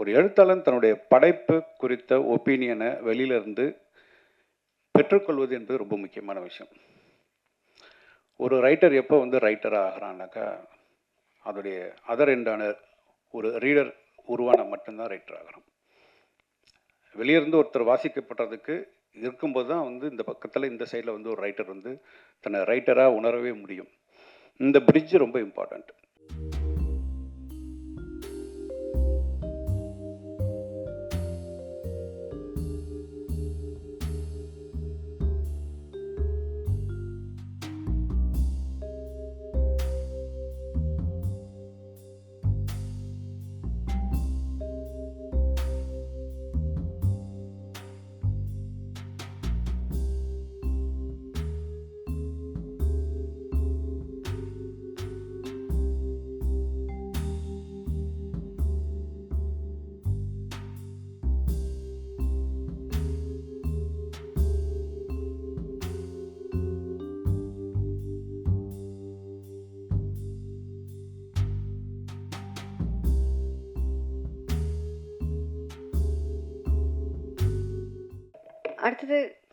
ஒரு எழுத்தாளன் தன்னுடைய படைப்பு குறித்த ஒப்பீனியனை வெளியிலிருந்து பெற்றுக்கொள்வது என்பது ரொம்ப முக்கியமான விஷயம். ஒரு ரைட்டர் எப்போ வந்து ரைட்டராக ஆகிறான்னாக்கா அதோடைய அதர் எண்டான ஒரு ரீடர் உருவான மட்டும்தான் ரைட்டர் ஆகிறோம் வெளியிருந்து ஒருத்தர் வாசிக்கப்படுறதுக்கு இருக்கும்போது தான் வந்து இந்த பக்கத்தில் இந்த சைடில் வந்து ஒரு ரைட்டர் வந்து தன்னை ரைட்டராக உணரவே முடியும். இந்த பிரிட்ஜ் ரொம்ப இம்பார்ட்டண்ட்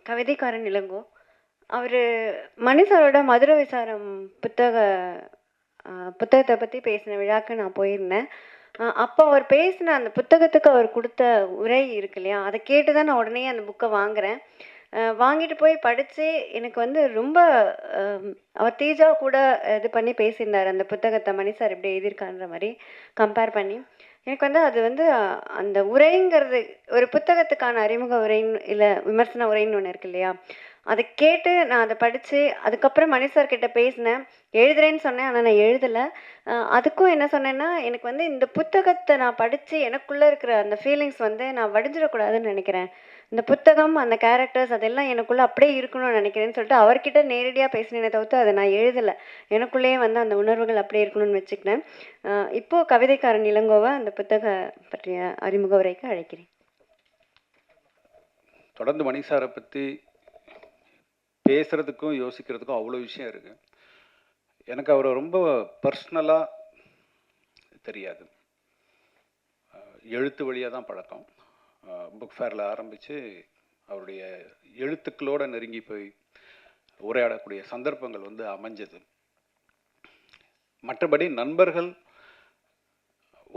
கவிதைக்காரன் இளங்கோ. அவர் மணிசாரோட மதுரை விசாரம் புத்தக புத்தகத்தை பற்றி பேசின விழாக்கு நான் போயிருந்தேன். அப்போ அவர் பேசின அந்த புத்தகத்துக்கு அவர் கொடுத்த உரை இருக்கு இல்லையா அதை கேட்டு தான் நான் உடனே அந்த புக்கை வாங்குறேன். வாங்கிட்டு போய் படித்து எனக்கு வந்து ரொம்ப அவர் தேஜா கூட இது பண்ணி பேசியிருந்தார் அந்த புத்தகத்தை மணி சார் எப்படி எழுதியிருக்கான்ற மாதிரி கம்பேர் பண்ணி. எனக்கு வந்து அது வந்து அந்த உரைங்கிறது ஒரு புத்தகத்துக்கான அறிமுக உரைன்னு இல்லை விமர்சன உரைன்னு ஒன்று இருக்கு இல்லையா? அதை கேட்டு நான் அதை படித்து அதுக்கப்புறம் மணி பேசினேன். எழுதுறேன்னு சொன்னேன் ஆனால் நான் எழுதலை. அதுக்கும் என்ன சொன்னேன்னா எனக்கு வந்து இந்த புத்தகத்தை நான் படித்து எனக்குள்ளே இருக்கிற அந்த ஃபீலிங்ஸ் வந்து நான் வடிஞ்சிடக்கூடாதுன்னு நினைக்கிறேன். இந்த புத்தகம் அந்த கேரக்டர்ஸ் அதெல்லாம் எனக்குள்ளே அப்படியே இருக்கணும்னு நினைக்கிறேன்னு சொல்லிட்டு அவர்கிட்ட நேரடியாக பேசினேனே தவிர்த்து அதை நான் எழுதலை. எனக்குள்ளேயே வந்து அந்த உணர்வுகள் அப்படியே இருக்கணும்னு வச்சுக்கினேன் இப்போது இப்போ கவிதைக்காரன் இளங்கோவை அந்த புத்தக பற்றிய அறிமுக உரைக்கு அழைக்கிறேன். தொடர்ந்து மணிசாரை பற்றி பேசுகிறதுக்கும் யோசிக்கிறதுக்கும் அவ்வளோ விஷயம் இருக்குது எனக்கு அவரை ரொம்ப பர்சனலாக தெரியாது. எழுத்து வழியாக தான் பழக்கம். புக் ஃபேரில் ஆரம்பித்து அவருடைய எழுத்துக்களோடு நெருங்கி போய் உரையாடக்கூடிய சந்தர்ப்பங்கள் வந்து அமைஞ்சது. மற்றபடி நண்பர்கள்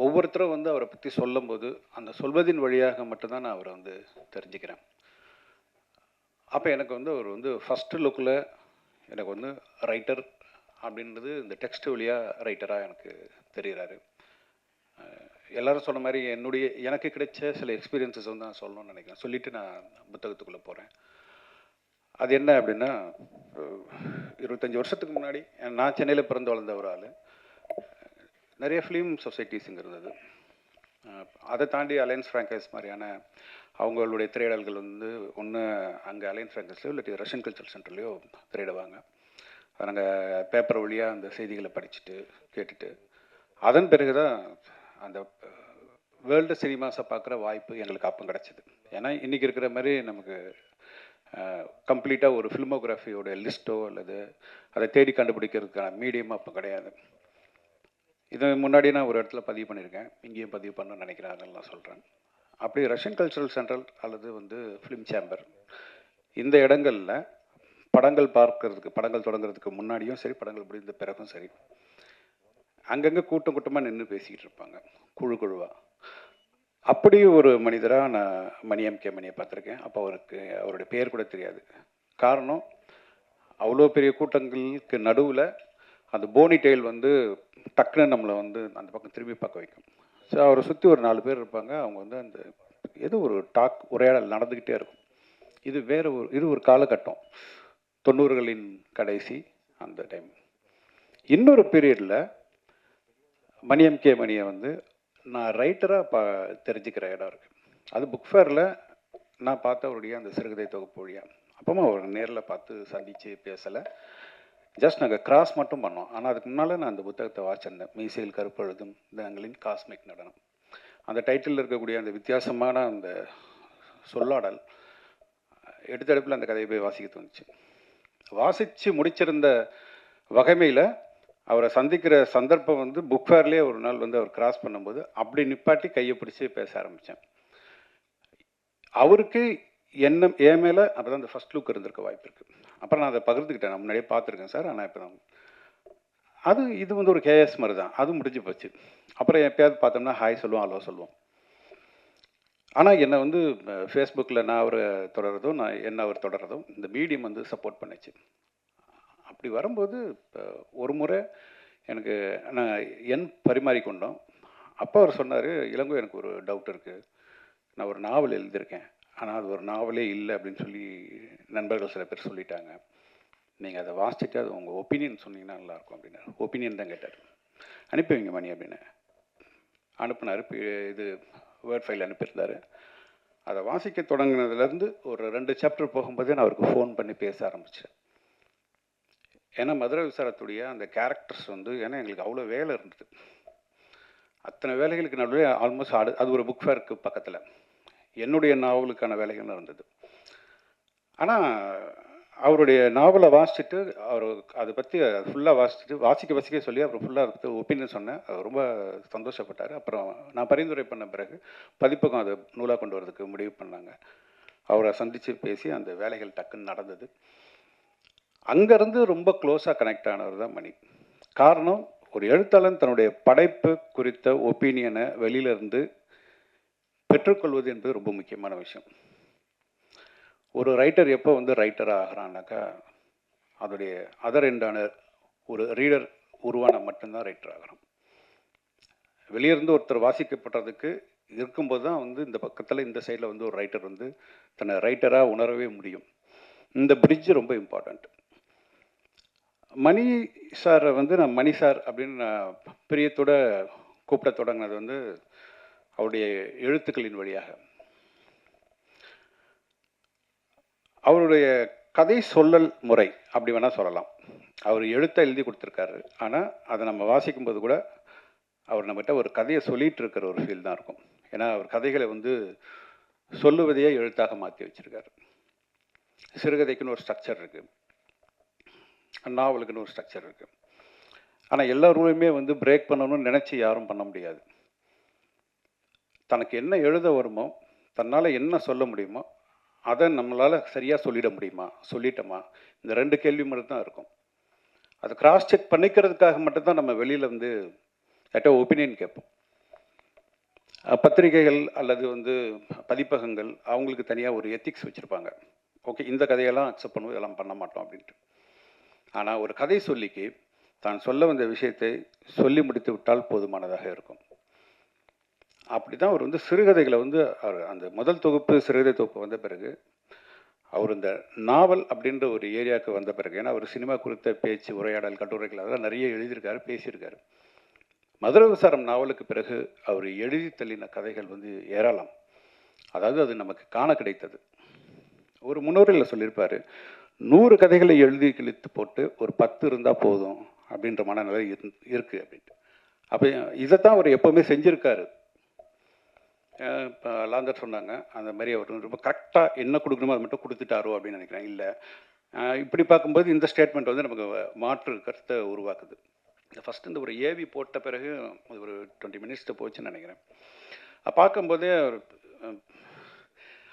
ஒவ்வொருத்தரும் வந்து அவரை பற்றி சொல்லும்போது அந்த சொல்வதின் வழியாக மட்டும்தான் நான் அவரை வந்து தெரிஞ்சுக்கிறேன். அப்போ எனக்கு வந்து அவர் வந்து ஃபஸ்ட்டு லுக்கில் எனக்கு வந்து ரைட்டர் அப்படின்றது இந்த டெக்ஸ்ட் வழியாக ரைட்டராக எனக்கு தெரிகிறாரு எல்லாரும் சொன்ன மாதிரி என்னுடைய எனக்கு கிடைச்ச சில எக்ஸ்பீரியன்ஸஸ் வந்து நான் சொல்லணும்னு நினைக்கிறேன். சொல்லிவிட்டு நான் புத்தகத்துக்குள்ளே போகிறேன் அது என்ன அப்படின்னா இருபத்தஞ்சி வருஷத்துக்கு முன்னாடி நான் சென்னையில் பிறந்து வளர்ந்த ஒரு ஆள். நிறைய ஃபிலிம் சொசைட்டிஸ் இருந்தது. அதை தாண்டி அலையன்ஸ் ஃப்ராங்கைஸ் மாதிரியான அவங்களுடைய திரையிடல்கள் வந்து ஒன்று அங்கே அலையன்ஸ் ஃப்ராங்கைஸ்லையோ இல்லாட்டி ரஷ்யன் கல்ச்சர் சென்டர்லையோ திரையிடுவாங்க. நாங்கள் பேப்பர் வழியாக அந்த செய்திகளை படிச்சுட்டு கேட்டுட்டு அதன் பிறகு தான் அந்த வேர்ல்டு சினிமாஸை பார்க்குற வாய்ப்பு எங்களுக்கு அப்போ கிடச்சிது. ஏன்னா இன்றைக்கி இருக்கிற மாதிரி நமக்கு கம்ப்ளீட்டாக ஒரு ஃபில்மோகிராஃபியோட லிஸ்ட்டோ அல்லது அதை தேடி கண்டுபிடிக்கிறதுக்கான மீடியம் அப்போ கிடையாது. இது முன்னாடி நான் ஒரு இடத்துல பதிவு பண்ணியிருக்கேன். இங்கேயும் பதிவு பண்ணணும்னு நினைக்கிறாங்கன்னு நான் சொல்கிறேன் அப்படி ரஷ்யன் கல்ச்சுரல் சென்ட்ரல் அல்லது வந்து ஃபிலிம் சேம்பர் இந்த இடங்களில் படங்கள் பார்க்கறதுக்கு படங்கள் தொடங்குறதுக்கு முன்னாடியும் சரி படங்கள் முடிந்த பிறகும் சரி அங்கங்கே கூட்டம் கூட்டமாக நின்று பேசிக்கிட்டு இருப்பாங்க. குழு குழுவாக அப்படி ஒரு மனிதராக நான் மணியம் கே மணியை பார்த்துருக்கேன். அப்போ அவருக்கு அவருடைய பேர் கூட தெரியாது. காரணம் அவ்வளோ பெரிய கூட்டங்களுக்கு நடுவில் அந்த போனி டெயில் வந்து டக்குன்னு நம்மளை வந்து அந்த பக்கம் திரும்பி பார்க்க வைக்கும். ஸோ அவரை சுற்றி ஒரு நாலு பேர் இருப்பாங்க. அவங்க வந்து அந்த ஏதோ ஒரு டாக் உரையாடல் நடந்துக்கிட்டே இருக்கும். இது வேற ஒரு இது ஒரு காலகட்டம். தொண்ணூறுகளின் கடைசி அந்த டைம் இன்னொரு பீரியடில் மணியம் கே மணியை வந்து நான் ரைட்டராக பா தெரிஞ்சுக்கிற இடம் இருக்குது அது புக் ஃபேரில் நான் பார்த்த அவருடைய அந்த சிறுகதை தொகுப்பு வழியாக அப்பவும் அவர் நேரில் பார்த்து சந்தித்து பேசலை. ஜஸ்ட் நாங்கள் கிராஸ் மட்டும் பண்ணோம். ஆனால் அதுக்கு முன்னால் நான் அந்த புத்தகத்தை வாசிச்சிருந்தேன். மீசையில் கருப்பழுதும் தங்களின் காஸ்மிக் நடனம். அந்த டைட்டிலில் இருக்கக்கூடிய அந்த வித்தியாசமான அந்த சொல்லாடல் எடுத்தடுப்பில் அந்த கதையை போய் வாசிக்க தோணுச்சு. வாசித்து முடிச்சிருந்த வகைமையில் அவரை சந்திக்கிற சந்தர்ப்பம் வந்து புக் ஃபேர்லேயே ஒரு நாள் வந்து அவர் கிராஸ் பண்ணும்போது அப்படி நிப்பாட்டி கையை பிடிச்சி பேச ஆரம்பித்தேன் அவருக்கு என்ன என் மேலே அப்போ தான் அந்த ஃபஸ்ட் லுக் இருந்திருக்க வாய்ப்பு இருக்குது அப்புறம் நான் அதை பகிர்ந்துக்கிட்டேன். நான் முன்னாடியே பார்த்துருக்கேன் சார். ஆனால் இப்போ நான் அது இது வந்து ஒரு கேஎஸ் மாதிரி தான். அது முடிஞ்சு போச்சு. அப்புறம் எப்பயாவது பார்த்தோம்னா ஹாய் சொல்லுவோம் ஹலோ சொல்லுவோம். ஆனால் என்னை வந்து ஃபேஸ்புக்கில் நான் அவரை தொடர்றதும் நான் என்ன அவர் தொடர்றதும் இந்த மீடியம் வந்து சப்போர்ட் பண்ணுச்சு. அப்படி வரும்போது இப்போ ஒரு முறை எனக்கு நான் எண் பரிமாறிக்கொண்டோம் அப்போ அவர் சொன்னார் இளங்கோ எனக்கு ஒரு டவுட் இருக்குது நான் ஒரு நாவல் எழுதியிருக்கேன். ஆனால் அது ஒரு நாவலே இல்லை அப்படின்னு சொல்லி நண்பர்கள் சில பேர் சொல்லிட்டாங்க. நீங்கள் அதை வாசிச்சுட்டு அது உங்கள் ஒப்பீனியன் சொன்னீங்கன்னா நல்லாயிருக்கும் அப்படின்னாரு. ஒப்பீனியன் தான் கேட்டார். அனுப்பி வைங்க மணி அப்படின்னு அனுப்புனார். பி- இது வேர்ட் ஃபைல் அனுப்பியிருந்தாரு. அதை வாசிக்க தொடங்கினதுலேருந்து ஒரு ரெண்டு சாப்டர் போகும்போதே நான் அவருக்கு ஃபோன் பண்ணி பேச ஆரம்பித்தேன் ஏன்னா மதுரை விசாரத்துடைய அந்த கேரக்டர்ஸ் வந்து ஏன்னா எங்களுக்கு அவ்வளோ வேலை இருந்தது. அத்தனை வேலைகளுக்கு நடுவில் ஆல்மோஸ்ட் அடு அது ஒரு புக் ஃபேருக்கு பக்கத்தில். என்னுடைய நாவலுக்கான வேலைகள் இருந்தது. ஆனால் அவருடைய நாவலை வாசிச்சுட்டு அவர் அதை பற்றி ஃபுல்லாக வாசிச்சுட்டு வாசிக்க வாசிக்க சொல்லி அப்புறம் ஃபுல்லாக அதை பற்றி ஒப்பீனியன் சொன்னேன். அவர் ரொம்ப சந்தோஷப்பட்டார். அப்புறம் நான் பரிந்துரை பண்ண பிறகு பதிப்பகம் அதை நூலாக கொண்டு வரதுக்கு முடிவு பண்ணாங்க. அவரை சந்தித்து பேசி அந்த வேலைகள் டக்குன்னு நடந்தது. அங்கேருந்து ரொம்ப க்ளோஸாக கனெக்ட் ஆனவர் தான் மணி. காரணம் ஒரு எழுத்தாளன் தன்னுடைய படைப்பு குறித்த ஒப்பீனியனை வெளியிலிருந்து பெற்றுக்கொள்வது என்பது ரொம்ப முக்கியமான விஷயம். ஒரு ரைட்டர் எப்போ வந்து ரைட்டராக ஆகிறான்னாக்கா அதோடைய அதர் எண்டான ஒரு ரீடர் உருவான மட்டும்தான் ரைட்டர் ஆகிறான் வெளியிருந்து ஒருத்தர் வாசிக்கப்படுறதுக்கு இருக்கும்போது தான் வந்து இந்த பக்கத்தில் இந்த சைடில் வந்து ஒரு ரைட்டர் வந்து தன்னை ரைட்டராக உணரவே முடியும். இந்த பிரிட்ஜ் ரொம்ப இம்பார்ட்டண்ட் மணி சாரை வந்து நான் மணி சார் அப்படின்னு நான் பிரியத்தோட கூப்பிட தொடங்கினது வந்து அவருடைய எழுத்துக்களின் வழியாக. அவருடைய கதை சொல்லல் முறை அப்படி வேணால் சொல்லலாம். அவர் எழுத்தை எழுதி கொடுத்துருக்காரு. ஆனால் அதை நம்ம வாசிக்கும்போது கூட அவர் நம்மகிட்ட ஒரு கதையை சொல்லிகிட்டு இருக்கிற ஒரு ஃபீல் தான் இருக்கும். ஏன்னா அவர் கதைகளை வந்து சொல்லுவதையே எழுத்தாக மாற்றி வச்சிருக்காரு. சிறுகதைக்குன்னு ஒரு ஸ்ட்ரக்சர் இருக்குது நாவலுக்குன்னு ஒரு ஸ்ட்ரக்சர் இருக்குது ஆனால் எல்லா ரூலையுமே வந்து பிரேக் பண்ணணும்னு நினச்சி யாரும் பண்ண முடியாது. தனக்கு என்ன எழுத வருமோ தன்னால் என்ன சொல்ல முடியுமோ அதை நம்மளால் சரியாக சொல்லிட முடியுமா? சொல்லிட்டோமா? இந்த ரெண்டு கேள்வி மட்டும் தான் இருக்கும். அதை கிராஸ் செக் பண்ணிக்கிறதுக்காக மட்டும்தான் நம்ம வெளியில் வந்து யார்ட்ட ஒப்பீனியன் கேட்போம். பத்திரிகைகள் அல்லது வந்து பதிப்பகங்கள் அவங்களுக்கு தனியாக ஒரு எத்திக்ஸ் வச்சுருப்பாங்க. ஓகே இந்த கதையெல்லாம் அக்செப்ட் பண்ணுவோம் இதெல்லாம் பண்ண மாட்டோம் அப்படின்ட்டு. ஆனால் ஒரு கதை சொல்லிக்கு தான் சொல்ல வந்த விஷயத்தை சொல்லி முடித்து விட்டால் போதுமானதாக இருக்கும். அப்படி தான் அவர் வந்து சிறுகதைகளை வந்து அவர் அந்த முதல் தொகுப்பு சிறுகதை தொகுப்பு வந்த பிறகு அவர் இந்த நாவல் அப்படின்ற ஒரு ஏரியாவுக்கு வந்த பிறகு ஏன்னா அவர் சினிமா குறித்த பேச்சு உரையாடல் கட்டுரைகள் அதெல்லாம் நிறைய எழுதியிருக்காரு பேசியிருக்காரு. மதுரை விசாரம் நாவலுக்கு பிறகு அவர் எழுதி தள்ளின கதைகள் வந்து ஏராளம். அதாவது அது நமக்கு காண கிடைத்தது. ஒரு முன்னோரில் சொல்லியிருப்பாரு நூறு கதைகளை எழுதி கிழித்து போட்டு ஒரு பத்து இருந்தால் போதும் அப்படின்ற மனநிலை இரு அப்படின்ட்டு. அப்போ இதைத்தான் அவர் எப்போவுமே செஞ்சுருக்காரு. இப்போ லாந்தர் சொன்னாங்க அந்த மாதிரி அவர் ரொம்ப கரெக்டாக என்ன கொடுக்கணுமோ அதை மட்டும் கொடுத்துட்டாரோ அப்படின்னு நினைக்கிறேன். இல்லை. இப்படி பார்க்கும்போது இந்த ஸ்டேட்மெண்ட் வந்து நமக்கு மாற்று கருத்தை உருவாக்குது. இந்த ஃபஸ்ட் இந்த ஒரு ஏவி போட்ட பிறகு ஒரு டுவெண்ட்டி மினிட்ஸ்ட்டு போச்சுன்னு நினைக்கிறேன். பார்க்கும்போதே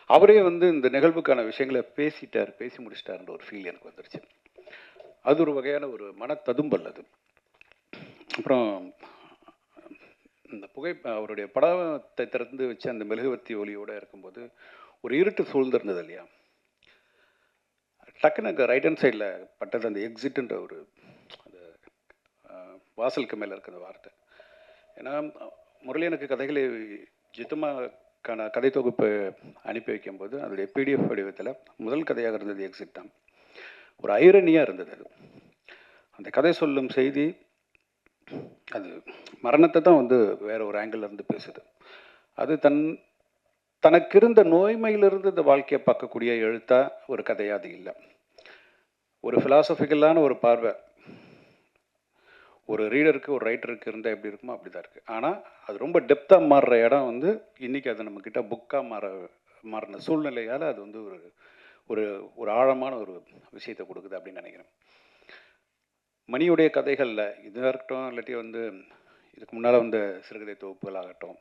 அவரே வந்து இந்த நிகழ்வுக்கான விஷயங்களை பேசிட்டார் பேசி முடிச்சிட்டாருன்ற ஒரு ஃபீல் எனக்கு வந்துருச்சு. அது ஒரு வகையான ஒரு மனத்ததும்பல் அது. அப்புறம் இந்த புகை அவருடைய படத்தை திறந்து வச்சு அந்த மெழுகுவர்த்தி ஒலியோடு இருக்கும்போது ஒரு இருட்டு சூழ்ந்திருந்தது இல்லையா? டக்குன்னு எனக்கு ரைட் ஹேண்ட் சைடில் பட்டது அந்த எக்ஸிட்டுன்ற ஒரு அந்த வாசலுக்கு மேலே இருக்கிற வார்த்தை. ஏன்னா முரளி எனக்கு கதைகளை கண கதை தொகுப்பு அனுப்பி வைக்கும்போது அதோடைய பிடிஎஃப் வடிவத்தில் முதல் கதையாக இருந்தது எக்ஸிட் தான் ஒரு ஐரணியாக இருந்தது அது. அந்த கதை சொல்லும் செய்தி அது மரணத்தை தான் வந்து வேற ஒரு ஆங்கிள் இருந்து பேசுது. அது தன் தனக்கு இருந்த நோய்மையிலிருந்து இந்த வாழ்க்கையை பார்க்கக்கூடிய எழுத்தா ஒரு கதையாக அது இல்லை. ஒரு ஃபிலாசபிக்கலான ஒரு பார்வை. ஒரு ரீடருக்கு ஒரு ரைட்டருக்கு இருந்தால் எப்படி இருக்குமோ அப்படி தான் இருக்குது ஆனால் அது ரொம்ப டெப்த்தாக மாறுற இடம் வந்து இன்றைக்கி அது நம்மக்கிட்ட புக்காக மாற மாறின சூழ்நிலையால் அது வந்து ஒரு ஒரு ஒரு ஆழமான ஒரு விஷயத்தை கொடுக்குது அப்படின்னு நினைக்கிறேன். மணியுடைய கதைகளில் இதாக இருக்கட்டும் இல்லாட்டி வந்து இதுக்கு முன்னால் வந்த சிறுகதை தொகுப்புகள் ஆகட்டும்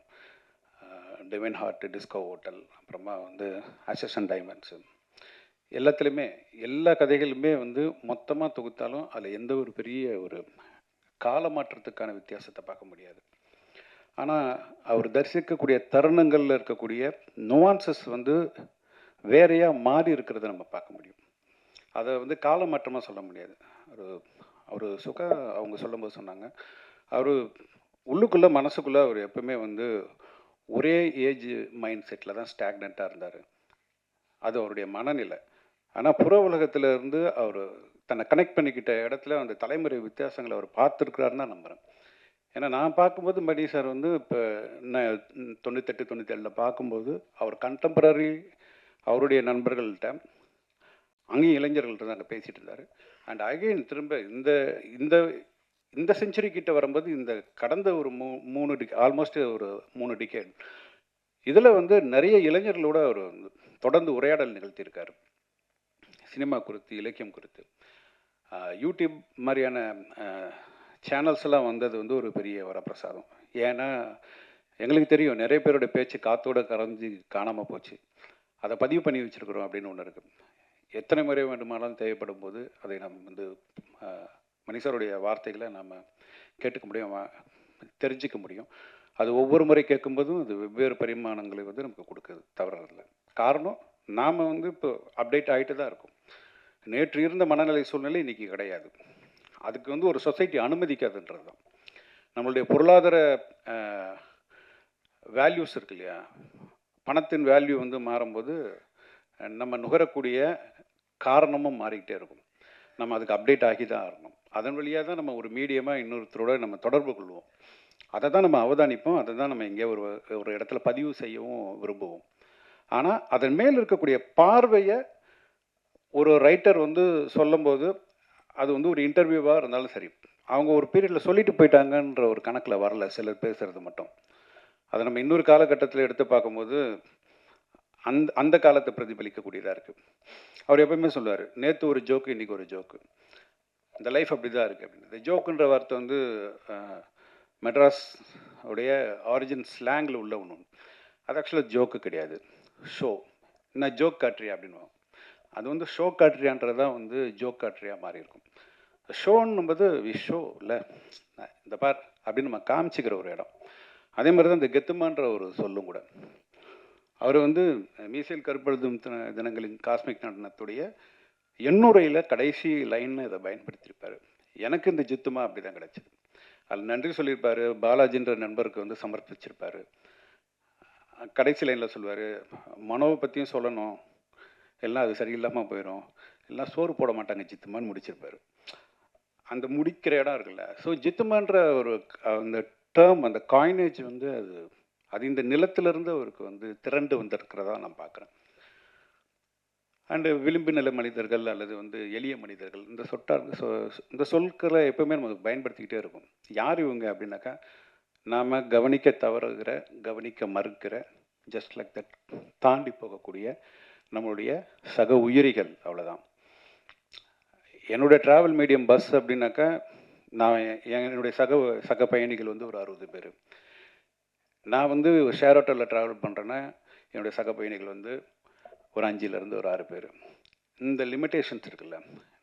டிவைன் ஹார்ட் டிஸ்கோ ஹோட்டல் அப்புறமா வந்து அசஸ் அண்ட் டைமண்ட்ஸு எல்லாத்துலேயுமே எல்லா கதைகளுமே வந்து மொத்தமாக தொகுத்தாலும் அதில் எந்த ஒரு பெரிய ஒரு கால மாற்றத்துக்கான வித்தியாசத்தை பார்க்க முடியாது. ஆனால் அவர் தரிசிக்கக்கூடிய தருணங்களில் இருக்கக்கூடிய நுவான்சஸ் வந்து வேறையாக மாறி இருக்கிறத நம்ம பார்க்க முடியும். அதை வந்து கால மாற்றமாக சொல்ல முடியாது. ஒரு அவர் சுக அவங்க சொல்லும்போது சொன்னாங்க. அவர் உள்ளுக்குள்ளே மனசுக்குள்ளே அவர் எப்பவுமே வந்து ஒரே ஏஜ் மைண்ட் செட்டில் தான் ஸ்டாக்னண்ட்டாக இருந்தார். அது அவருடைய மனநிலை. ஆனால் புற உலகத்துல இருந்து அவர் தன்னை கனெக்ட் பண்ணிக்கிட்ட இடத்துல அந்த தலைமுறை வித்தியாசங்களை அவர் பார்த்துருக்கிறாருன்னு தான் நம்புகிறேன் ஏன்னா நான் பார்க்கும்போது மடி சார் வந்து இப்போ நான் தொண்ணூத்தெட்டு தொண்ணூத்தேழில் பார்க்கும்போது அவர் கண்டெம்பரரி அவருடைய நண்பர்கள்ட்ட அங்கேயும் இளைஞர்கள்ட்ட தான் அங்கே பேசிகிட்டு இருந்தார். அண்ட் அகைன் திரும்ப இந்த இந்த இந்த செஞ்சுரி கிட்ட வரும்போது இந்த கடந்த ஒரு மூ மூணு டிக் ஆல்மோஸ்ட் ஒரு மூணு டிகேட் இதில் வந்து நிறைய இளைஞர்களோட அவர் தொடர்ந்து உரையாடல் நிகழ்த்தியிருக்காரு. சினிமா குறித்து இலக்கியம் குறித்து. யூடியூப் மாதிரியான சேனல்ஸ் எல்லாம் வந்தது வந்து ஒரு பெரிய வரப்பிரசாதம். ஏன்னா எங்களுக்கு தெரியும் நிறைய பேரோட பேச்சு காத்தோட கரைஞ்சி காணாமல் போச்சு. அதை பதிவு பண்ணி வச்சுருக்குறோம் அப்படின்னு ஒன்று இருக்குது எத்தனை முறை வேண்டுமானாலும் தேவைப்படும் போது அதை நம்ம வந்து ஆஹ் மனிதருடைய வார்த்தைகளை நம்ம கேட்டுக்க முடியும் வா- தெரிஞ்சுக்க முடியும். அது ஒவ்வொரு முறை கேட்கும்போதும் அது வெவ்வேறு பரிமாணங்களை வந்து நமக்கு கொடுக்குது. தவறதில்லை காரணம் நாம் வந்து இப்போ அப்டேட் ஆகிட்டு தான் இருக்கும். நேற்று இருந்த மனநிலை சூழ்நிலை இன்னைக்கு கிடையாது. அதுக்கு வந்து ஒரு சொசைட்டி அனுமதிக்காதுன்றது தான் நம்மளுடைய பொருளாதார வேல்யூஸ் இருக்கு இல்லையா? பணத்தின் வேல்யூ வந்து மாறும்போது நம்ம நுகரக்கூடிய காரணமும் மாறிக்கிட்டே இருக்கும். நம்ம அதுக்கு அப்டேட் ஆகி தான் ஆகணும். அதன் வழியாக தான் நம்ம ஒரு மீடியமாக இன்னொருத்தரோட நம்ம தொடர்பு கொள்வோம். அதை தான் நம்ம அவதானிப்போம். அதை தான் நம்ம எங்கேயோ ஒரு ஒரு இடத்துல பதிவு செய்யவும் விரும்புவோம். ஆனால் அதன் மேல் இருக்கக்கூடிய பார்வையை ஒரு ரைட்டர் வந்து சொல்லும்போது அது வந்து ஒரு இன்டர்வியூவாக இருந்தாலும் சரி அவங்க ஒரு பீரியடில் சொல்லிட்டு போயிட்டாங்கன்ற ஒரு கணக்கில் வரல சிலர் பேசுகிறது மட்டும். அதை நம்ம இன்னொரு காலகட்டத்தில் எடுத்து பார்க்கும்போது அந்த அந்த காலத்தை பிரதிபலிக்கக்கூடியதாக இருக்குது அவர் எப்பவுமே சொல்லுவார் நேற்று ஒரு ஜோக்கு இன்றைக்கி ஒரு ஜோக்கு இந்த லைஃப் அப்படி தான் இருக்குது அப்படின்னு. இந்த ஜோக்குன்ற வார்த்தை வந்து மெட்ராஸ் உடைய ஆரிஜின் ஸ்லாங்கில் உள்ள ஒன்று அது ஆக்சுவலாக ஜோக்கு கிடையாது. ஷோ நான் ஜோக் காட்டுறியா அப்படின்னுவோம். அது வந்து ஷோ காட்ரியான்றது தான் வந்து ஜோக் காட்ரியாக மாறி இருக்கும் ஷோன்னும்போது வி ஷோ இல்லை. இந்த பார் அப்படின்னு நம்ம காமிச்சிக்கிற ஒரு இடம். அதே மாதிரி தான் இந்த கெத்துமான்ற ஒரு சொல்லும் கூட. அவர் வந்து மீசையில் கருப்பழுதும் தின- தினங்களின் காஸ்மிக் நடனத்துடைய எண்ணுரையில் கடைசி லைன் இதை பயன்படுத்தியிருப்பார். எனக்கு இந்த ஜித்துமா அப்படி தான் கிடச்சிது. அதில் நன்றி சொல்லியிருப்பார். பாலாஜின்ற நண்பருக்கு வந்து சமர்ப்பிச்சிருப்பார். கடைசி லைனில் சொல்லுவார் மனோவை பற்றியும் சொல்லணும். எல்லாம் அது சரியில்லாமல் போயிடும் எல்லாம் சோறு போட மாட்டாங்க ஜித்துமான்னு முடிச்சிருப்பாரு. அந்த முடிக்கிற இடம் இருக்குல்ல. ஸோ ஜித்துமான்ற ஒரு அந்த டேர்ம் அந்த காயினேஜ் வந்து அது அது இந்த நிலத்திலிருந்து அவருக்கு வந்து திரண்டு வந்திருக்கிறதா நான் பார்க்குறேன். அண்டு விளிம்பு நில மனிதர்கள் அல்லது வந்து எளிய மனிதர்கள் இந்த சொட்டார் சொ இந்த சொற்களை எப்பவுமே நம்ம பயன்படுத்திக்கிட்டே இருக்கும் யார் இவங்க அப்படின்னாக்கா நாம் கவனிக்க தவறுகிற கவனிக்க மறுக்கிற ஜஸ்ட் லைக் தட் தாண்டி போகக்கூடிய நம்மளுடைய சக உயிரிகள் அவ்வளோதான் என்னுடைய ட்ராவல் மீடியம் பஸ் அப்படின்னாக்கா நான் என்னுடைய சக சக பயணிகள் வந்து ஒரு அறுபது பேர். நான் வந்து ஷேர் ஆட்டோவில் ட்ராவல் பண்ணுறேன்னா என்னுடைய சக பயணிகள் வந்து ஒரு அஞ்சுலேருந்து ஒரு ஆறு பேர். இந்த லிமிட்டேஷன்ஸ் இருக்குல்ல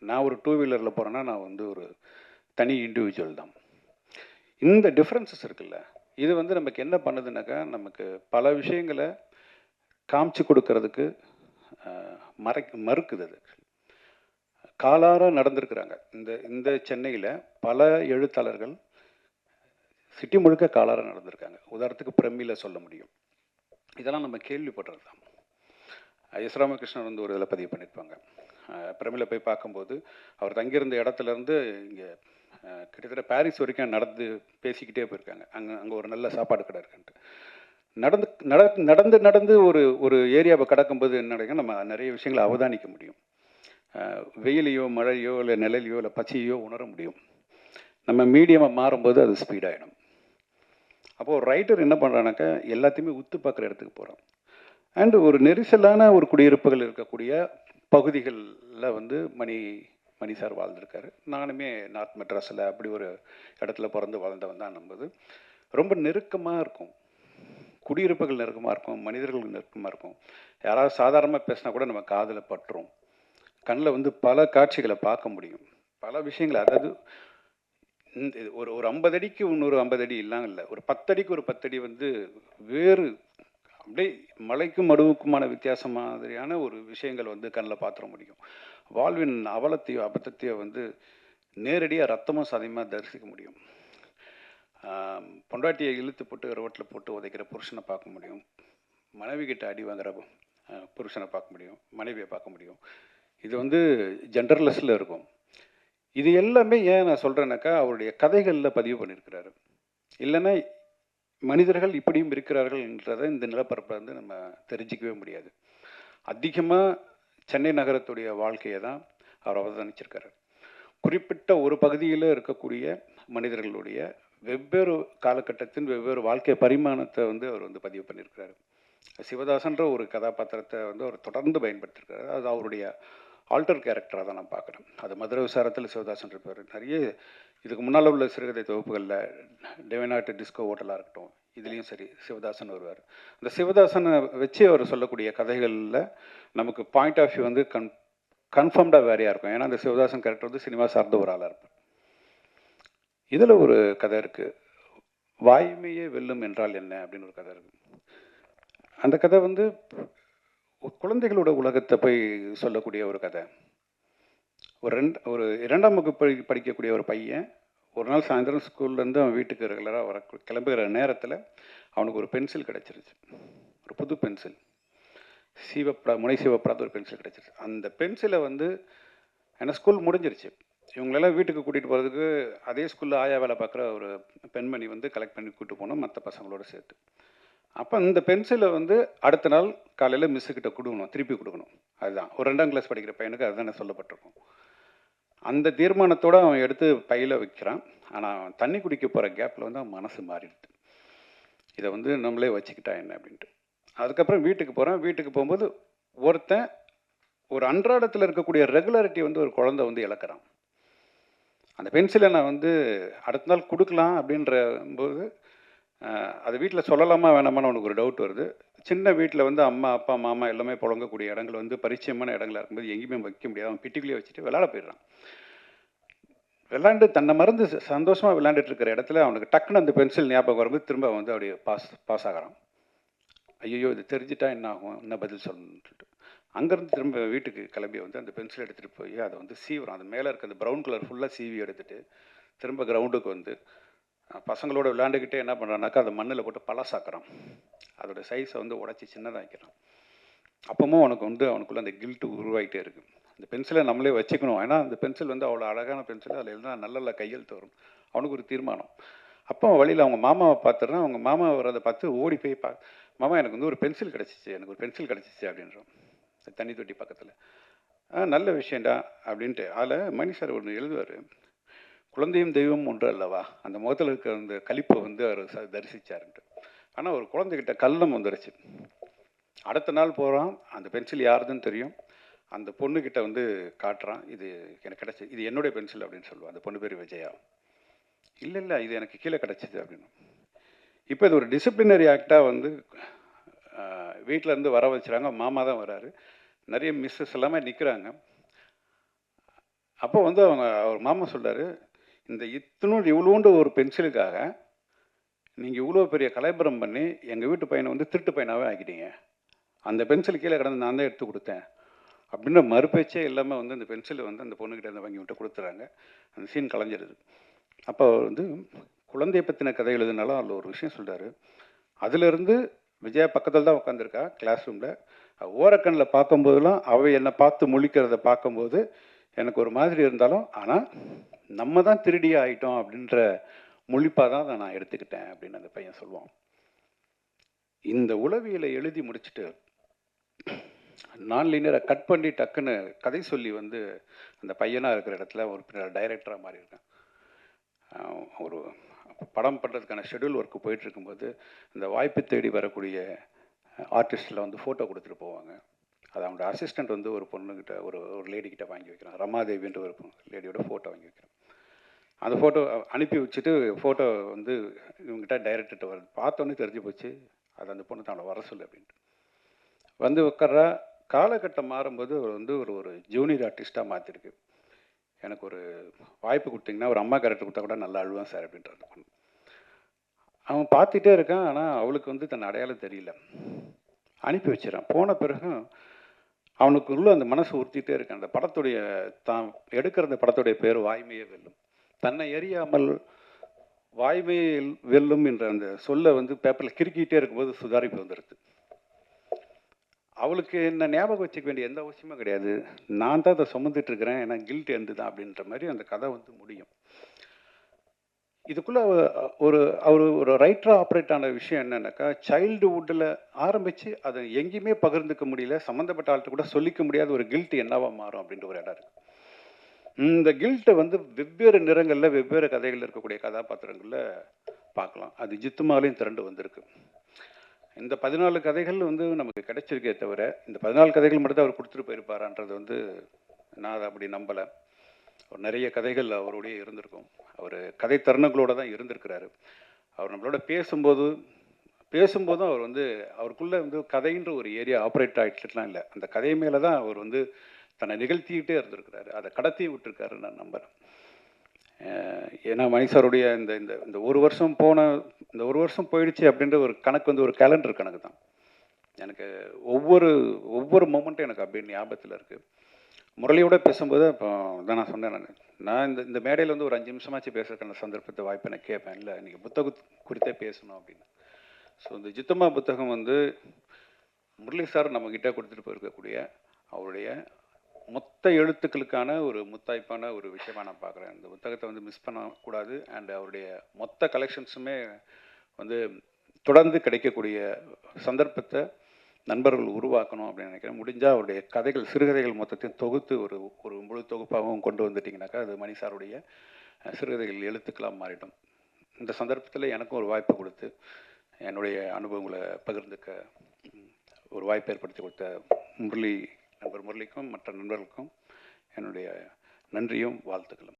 நான் ஒரு டூ வீலரில் போகிறேன்னா நான் வந்து ஒரு தனி இண்டிவிஜுவல் தான். இந்த டிஃப்ரென்சஸ் இருக்குல்ல இது வந்து நமக்கு என்ன பண்ணுதுனாக்கா நமக்கு பல விஷயங்களை காமிச்சு கொடுக்கறதுக்கு மறை மறுக்குது அது. காலார நடந்திருக்கிறாங்க. இந்த இந்த சென்னையில் பல எழுத்தாளர்கள் சிட்டி முழுக்க காலார நடந்திருக்காங்க. உதாரணத்துக்கு பிரமியில் சொல்ல முடியும். இதெல்லாம் நம்ம கேள்விப்படுறது தான் எஸ் ராமகிருஷ்ணன் வந்து ஒரு இதில் பதிவு பண்ணியிருப்பாங்க. அஹ் போய் பார்க்கும்போது அவர் தங்கியிருந்த இடத்துல இருந்து இங்கே கிட்டத்தட்ட பாரிஸ் வரைக்கும் நடந்து பேசிக்கிட்டே போயிருக்காங்க. அங்கே அங்கே ஒரு நல்ல சாப்பாடு கடை இருக்குன்ட்டு. நடந்து நட நடந்து நடந்து ஒரு ஒரு ஏரியாவை கடக்கும்போது என்ன நடக்கும் நம்ம நிறைய விஷயங்களை அவதானிக்க முடியும். வெயிலையோ மழையோ இல்லை நிழலையோ இல்லை பச்சையோ உணர முடியும். நம்ம மீடியமாக மாறும்போது அது ஸ்பீடாகிடும் அப்போது ரைட்டர் என்ன பண்ணுறானாக்கா எல்லாத்தையுமே உத்து பார்க்குற இடத்துக்கு போகிறோம் அண்டு ஒரு நெரிசலான ஒரு குடியிருப்புகள் இருக்கக்கூடிய பகுதிகளில் வந்து மணி மணி சார் வாழ்ந்திருக்காரு. நானுமே நார்த் மெட்ராஸில் அப்படி ஒரு இடத்துல பிறந்து வளர்ந்தவன் தான் நம்பது ரொம்ப நெருக்கமாக இருக்கும். குடியிருப்புகள் நெருக்கமாக இருக்கும் மனிதர்கள் நெருக்கமாக இருக்கும். யாராவது சாதாரணமாக பேசினா கூட நம்ம காதில் பட்டுரும். கண்ணில் வந்து பல காட்சிகளை பார்க்க முடியும். பல விஷயங்களை அதாவது இந்த ஒரு ஒரு ஐம்பது அடிக்கு இன்னொரு ஐம்பது அடி இல்லாமல் இல்லை. ஒரு பத்தடிக்கு ஒரு பத்தடி வந்து வேறு அப்படியே மலைக்கும் மடுவுக்குமான வித்தியாசம் மாதிரியான ஒரு விஷயங்கள் வந்து கண்ணில் பார்த்துட முடியும். வாழ்வின் அவலத்தையோ அபத்தத்தையோ வந்து நேரடியாக ரத்தமும் சதையுமாக தரிசிக்க முடியும். பொண்டாட்டியை இழுத்து போட்டு ரோட்டில் போட்டு உதைக்கிற புருஷனை பார்க்க முடியும். மனைவி கிட்ட அடி வாங்குற புருஷனை பார்க்க முடியும் மனைவியை பார்க்க முடியும். இது வந்து ஜெண்டர்லெஸ்ஸில் இருக்கும். இது எல்லாமே ஏன் நான் சொல்கிறேன்னாக்கா அவருடைய கதைகளில் பதிவு பண்ணியிருக்கிறாரு இல்லைன்னா மனிதர்கள் இப்படியும் இருக்கிறார்கள்ன்றதை இந்த நிலப்பரப்பை வந்து நம்ம தெரிஞ்சிக்கவே முடியாது. அதிகமாக சென்னை நகரத்துடைய வாழ்க்கையை தான் அவர் அவதானிச்சிருக்காரு. குறிப்பிட்ட ஒரு பகுதியில் இருக்கக்கூடிய மனிதர்களுடைய வெவ்வேறு காலகட்டத்தின் வெவ்வேறு வாழ்க்கை பரிமாணத்தை வந்து அவர் வந்து பதிவு பண்ணியிருக்கிறாரு. சிவதாசன்ற ஒரு கதாபாத்திரத்தை வந்து அவர் தொடர்ந்து பயன்படுத்தியிருக்காரு அது அவருடைய ஆல்டர் கேரக்டராக தான் நான் பார்க்குறேன். அது மதுரை விசாரத்தில் சிவதாசன் இருப்பார். நிறைய இதுக்கு முன்னால் உள்ள சிறுகதை தொகுப்புகளில் டெவனாட்டு டிஸ்கோ ஹோட்டலாக இருக்கட்டும் இதுலேயும் சரி சிவதாசன் வருவார். அந்த சிவதாசனை வச்சு அவர் சொல்லக்கூடிய கதைகளில் நமக்கு பாயிண்ட் ஆஃப் வியூ வந்து கன் கன்ஃபார்ம்டாக வேறையாக இருக்கும். ஏன்னா அந்த சிவதாசன் கேரக்டர் வந்து சினிமா சார்ந்த ஒரு ஆளாக இருப்பார். இதில் ஒரு கதை இருக்குது வாய்மையே வெல்லும் என்றால் என்ன? அப்படின்னு ஒரு கதை இருக்குது அந்த கதை வந்து குழந்தைகளோட உலகத்தை போய் சொல்லக்கூடிய ஒரு கதை. ஒரு ரெண்டு ஒரு இரண்டாம் வகுப்பு படி- படிக்கக்கூடிய ஒரு பையன் ஒரு நாள் சாயந்தரம் ஸ்கூல்லேருந்து அவன் வீட்டுக்கு ரெகுலராக வர கிளம்புகிற நேரத்தில் அவனுக்கு ஒரு பென்சில் கிடச்சிருச்சு. ஒரு புது பென்சில் சீவப்படா முனை சீவப்படாத ஒரு பென்சில் கிடச்சிருச்சு. அந்த பென்சிலை வந்து ஏன்னா ஸ்கூல் முடிஞ்சிருச்சு. இவங்களெல்லாம் வீட்டுக்கு கூட்டிகிட்டு போகிறதுக்கு அதே ஸ்கூலில் ஆயா வேலை பார்க்குற ஒரு பெண்மணி வந்து கலெக்ட் பண்ணி கூப்பிட்டு போனோம் மற்ற பசங்களோட சேர்த்து. அப்போ இந்த பென்சிலை வந்து அடுத்த நாள் காலையில் மிஸ்ஸுக்கிட்ட கொடுக்கணும் திருப்பி கொடுக்கணும். அதுதான். ஒரு ரெண்டாம் கிளாஸ் படிக்கிற பையனுக்கு அதுதானே சொல்லப்பட்டிருக்கும். அந்த தீர்மானத்தோடு அவன் எடுத்து பையில் வைக்கிறான். ஆனால் அவன் தண்ணி குடிக்க போகிற கேப்பில் வந்து அவன் மனசு மாறிடுது. இதை வந்து நம்மளே வச்சுக்கிட்டா என்ன அப்படின்ட்டு. அதுக்கப்புறம் வீட்டுக்கு போகிறான் வீட்டுக்கு போகும்போது ஒருத்தன் ஒரு அன்றாடத்தில் இருக்கக்கூடிய ரெகுலாரிட்டி வந்து ஒரு குழந்தை வந்து இழக்கிறான். அந்த பென்சிலை நான் வந்து அடுத்த நாள் கொடுக்கலாம் அப்படின்ற போது அது வீட்டில் சொல்லலாமா வேணாமான்னு அவனுக்கு ஒரு டவுட் வருது. சின்ன வீட்டில் வந்து அம்மா அப்பா மாமா எல்லாமே புழங்கக்கூடிய இடங்கள் வந்து பரிச்சயமான இடங்களா இருக்கும்போது எங்கேயுமே வைக்க முடியாது. அவன் பிட்டிக்குள்ளேயே வச்சுட்டு விளாட போயிடுறான். விளாண்டு தன்னை மறந்து ச- சந்தோஷமா விளையாண்டுட்டு இருக்கிற இடத்துல அவனுக்கு டக்குன்னு அந்த பென்சில் ஞாபகம் வரும்போது திரும்ப வந்து அப்படியே பாஸ் பாஸ் ஆகிறான். ஐயோ இது தெரிஞ்சிட்டா என்ன ஆகும்? என்ன பதில் சொல்லணும்னு சொல்லிட்டு. அங்கேருந்து திரும்ப வீட்டுக்கு கிளம்பி வந்து அந்த பென்சில் எடுத்துகிட்டு போய் அதை வந்து சீவுறோம் அது மேலே இருக்க அந்த ப்ரௌன் கலர் ஃபுல்லாக சீவி எடுத்துட்டு திரும்ப கிரவுண்டுக்கு வந்து பசங்களோட விளையாண்டுக்கிட்டே என்ன பண்ணுறான்னாக்கா அதை மண்ணில் போட்டு பழசாக்குறான். அதோட சைஸை வந்து உடச்சி சின்னதாக்கிறான். அப்பவும் அவனுக்கு வந்து அவனுக்குள்ள அந்த கில்ட்டு உருவாகிட்டே இருக்கு. அந்த பென்சிலை நம்மளே வச்சுக்கணும். ஏன்னா அந்த பென்சில் வந்து அவ்வளோ அழகான பென்சில் அதில் எழுதினா நல்ல நல்ல கையெழுத்து வரும். அவனுக்கு ஒரு தீர்மானம். அப்போ வழியில் அவங்க மாமாவை பார்த்துடுறான். அவங்க மாமா வரதை பார்த்து ஓடி போய் பா மாமா எனக்கு வந்து ஒரு பென்சில் கிடச்சிச்சு. எனக்கு ஒரு பென்சில் கிடச்சிச்சு அப்படின்றான். தண்ணி தொட்டி பக்கத்தில் நல்ல விஷயம்டா அப்படின்ட்டு. அதில் மணி சார் ஒன்று எழுதுவார். குழந்தையும் தெய்வம் ஒன்று அல்லவா? அந்த முகத்தில் இருக்கிற அந்த கழிப்பை வந்து அவர் ச- ஆனால் ஒரு குழந்தைகிட்ட கள்ளம் வந்துருச்சு. அடுத்த நாள் போகிறான் அந்த பென்சில் யாருதுன்னு தெரியும். அந்த பொண்ணுக்கிட்ட வந்து காட்டுறான். இது எனக்கு கிடச்சி இது என்னுடைய பென்சில் அப்படின்னு சொல்லுவான் அந்த பொண்ணு பேர் விஜயா. இல்லை இல்லை இது எனக்கு கீழே கிடச்சிது அப்படின்னு. இப்போ இது ஒரு டிசிப்ளினரி ஆக்டாக வந்து வீட்டில் இருந்து வர வச்சுறாங்க. மாமா தான் வராரு. நிறைய மிஸ்ஸஸ் எல்லாமே நிற்கிறாங்க அப்போ வந்து அவங்க அவர் மாமா சொல்கிறார் இந்த இத்தனோடு இவ்வளோண்டு ஒரு பென்சிலுக்காக நீங்கள் இவ்வளோ பெரிய கலைபுரம் பண்ணி எங்கள் வீட்டு பையனை வந்து திருட்டு பையனாகவே ஆக்கிட்டீங்க. அந்த பென்சில் கீழே கிடந்து நான் தான் எடுத்து கொடுத்தேன். அப்படின்ற மறுபேச்சே இல்லாமல் வந்து அந்த பென்சிலை வந்து அந்த பொண்ணுக்கிட்ட இருந்து வாங்கி விட்டு கொடுத்துறாங்க. அந்த சீன் கலைஞ்சிருது. அப்போ அவர் வந்து குழந்தைய பற்றின கதை எழுதுனாலும் அதில் ஒரு விஷயம் சொல்கிறார் அதிலிருந்து விஜயா பக்கத்தில் தான் உட்காந்துருக்கா கிளாஸ் ரூமில் ஓரக்கண்ணில் பார்க்கும்போதெல்லாம் அவை என்னை பார்த்து முழிக்கிறத பார்க்கும்போது எனக்கு ஒரு மாதிரி இருந்தாலும் ஆனால் நம்ம தான் திருடியா ஆகிட்டோம் அப்படின்ற முழிப்பாக தான் அதை நான் எடுத்துக்கிட்டேன் அப்படின்னு அந்த பையன் சொல்லுவான். இந்த உளவியலை எழுதி முடிச்சுட்டு நான் லீனியரை கட் பண்ணி டக்குன்னு கதை சொல்லி வந்து அந்த பையனாக இருக்கிற இடத்துல ஒரு டைரக்டராக மாறி இருக்கேன். ஒரு படம் பண்ணுறதுக்கான ஷெட்யூல் ஒர்க்கு போயிட்டு இருக்கும்போது இந்த வாய்ப்பு தேடி வரக்கூடிய ஆர்டிஸ்டில் வந்து ஃபோட்டோ கொடுத்துட்டு போவாங்க. அது அவங்களோட அசிஸ்டண்ட் வந்து ஒரு பொண்ணுக்கிட்ட ஒரு ஒரு லேடிக்கிட்ட வாங்கி வைக்கிறான். ரமாதேவின்ற ஒரு லேடியோட ஃபோட்டோ வாங்கி வைக்கிறான். அந்த ஃபோட்டோ அனுப்பி வச்சுட்டு ஃபோட்டோ வந்து இவங்ககிட்ட டைரக்டர்கிட்ட வருது. பார்த்தோன்னே தெரிஞ்சு போச்சு. அது அந்த பொண்ணு தன்னோட வர சொல்லு அப்படின்ட்டு. வந்து உட்கார்றா. காலகட்டம் மாறும்போது அவர் வந்து ஒரு ஒரு ஜூனியர் ஆர்டிஸ்ட்டாக மாற்றிருக்கு எனக்கு ஒரு வாய்ப்பு கொடுத்தீங்கன்னா ஒரு அம்மா கேரக்டர் கொடுத்தா கூட நல்லா அழுவேன் சார் அப்படின்றது பொண்ணு. அவன் பார்த்துட்டே இருக்கான் ஆனால் அவளுக்கு வந்து தன் அடையாளம் தெரியல. அனுப்பி வச்சிடறான். போன பிறகும் அவனுக்குள்ள அந்த மனசு உறுத்திட்டே இருக்கான் அந்த படத்துடைய தான் எடுக்கிற அந்த படத்துடைய பேர் வாய்மையே வெல்லும். தன்னை எறியாமல் வாய்மையை வெல்லும் என்ற அந்த சொல்லை வந்து பேப்பரில் கிறுக்கிட்டே இருக்கும்போது சுதாரிப்பு வந்துடுது அவளுக்கு என்ன ஞாபகம் வச்சுக்க வேண்டிய எந்த அவசியமும் கிடையாது. நான் தான் அதை சுமந்துட்டு இருக்கிறேன் ஏன்னா கில்ட் எந்து தான் அப்படின்ற மாதிரி அந்த கதை வந்து முடியும். இதுக்குள்ள ஒரு அவர் ஒரு ரைட்டராக ஆப்ரேட் ஆன விஷயம் என்னன்னாக்கா சைல்டுஹுட்டில் ஆரம்பித்து அதை எங்கேயுமே பகிர்ந்துக்க முடியல சம்மந்தப்பட்ட ஆள்கிட்ட கூட சொல்லிக்க முடியாத ஒரு கில்ட் என்னவா மாறும் அப்படின்ற ஒரு இடம் இருக்குது இந்த கில்ட்டை வந்து வெவ்வேறு நிறங்களில் வெவ்வேறு கதைகளில் இருக்கக்கூடிய கதாபாத்திரங்களில் பார்க்கலாம். அது ஜித்துமாலையும் திரண்டு வந்திருக்கு. இந்த பதினாலு கதைகள் வந்து நமக்கு கிடைச்சிருக்கே தவிர இந்த பதினாலு கதைகள் மட்டும் தான் அவர் கொடுத்துட்டு போயிருப்பாரான்றது வந்து நான் அதை அப்படி நம்பலை. நிறைய கதைகள் அவருடைய இருந்திருக்கும். அவர் கதை தருணங்களோட தான் இருந்திருக்கிறாரு. அவர் நம்மளோட பேசும்போது பேசும்போதும் அவர் வந்து அவருக்குள்ள வந்து கதைன்ற ஒரு ஏரியா ஆப்ரேட் ஆகிட்டுலாம் இல்லை. அந்த கதை மேலே தான் அவர் வந்து தன்னை நிகழ்த்திக்கிட்டே இருந்திருக்கிறாரு. அதை கடத்தி விட்டுருக்காரு நான் நம்புகிறேன் அஹ் ஏன்னா மணிசாருடைய இந்த இந்த இந்த ஒரு வருஷம் போன இந்த ஒரு வருஷம் போயிடுச்சு அப்படின்ற ஒரு கணக்கு வந்து ஒரு கேலண்டர் கணக்கு தான். எனக்கு ஒவ்வொரு ஒவ்வொரு மூமெண்ட்டும் எனக்கு அப்படியே ஞாபகத்தில் இருக்குது முரளியோட பேசும்போது இப்போ தான் நான் சொன்னேன் நான். நான் இந்த இந்த மேடையில் வந்து ஒரு அஞ்சு நிமிஷமாச்சு பேசுறதுக்கான சந்தர்ப்பத்தை வாய்ப்பை நான் கேட்பேன் இல்லை இன்றைக்கி புத்தக குறித்தே பேசணும் அப்படின்னு. ஸோ இந்த ஜித்தம்மா புத்தகம் வந்து முரளி சார் நம்மக்கிட்ட கொடுத்துட்டு போயிருக்கக்கூடிய அவருடைய மொத்த எழுத்துக்களுக்கான ஒரு முத்தாய்ப்பான ஒரு விஷயமாக நான் பார்க்குறேன். இந்த புத்தகத்தை வந்து மிஸ் பண்ணக்கூடாது. அண்ட் அவருடைய மொத்த கலெக்ஷன்ஸுமே வந்து தொடர்ந்து கிடைக்கக்கூடிய சந்தர்ப்பத்தை நண்பர்கள் உருவாக்கணும் அப்படின்னு நினைக்கிறேன். முடிஞ்சால் அவருடைய கதைகள் சிறுகதைகள் மொத்தத்தையும் தொகுத்து ஒரு ஒரு முழு தொகுப்பாகவும் கொண்டு வந்துட்டிங்கனாக்கா அது மணி சாருடைய சிறுகதைகள் எழுத்துக்களாக மாறிடும். இந்த சந்தர்ப்பத்தில் எனக்கும் ஒரு வாய்ப்பு கொடுத்து என்னுடைய அனுபவங்களை பகிர்ந்துக்க ஒரு வாய்ப்பு ஏற்படுத்தி கொடுத்த முரளி நண்பர் முரளிக்கும் மற்ற நண்பர்களுக்கும் என்னுடைய நன்றியும் வாழ்த்துக்களும்.